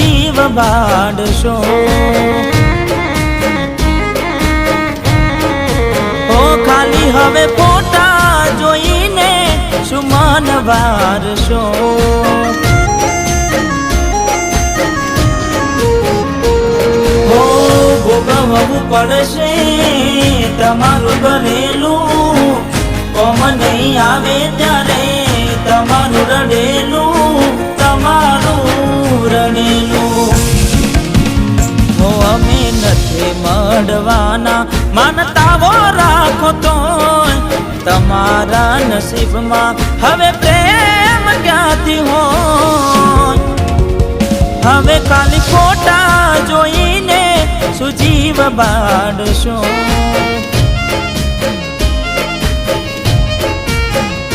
વાડશો. ઓ ખાલી હવે ફોટા જોઈને સુમન વારશો. હો ભોગવવું પડશે તમારું ભરેલું કોમ નહીં આવે મળવાના માનતાઓ રાખો તો તમારા નસીબમાં હવે પ્રેમ ક્યાંથી હોય. હવે ખાલી ફોટા જોઈને સુજીવ બાળશો.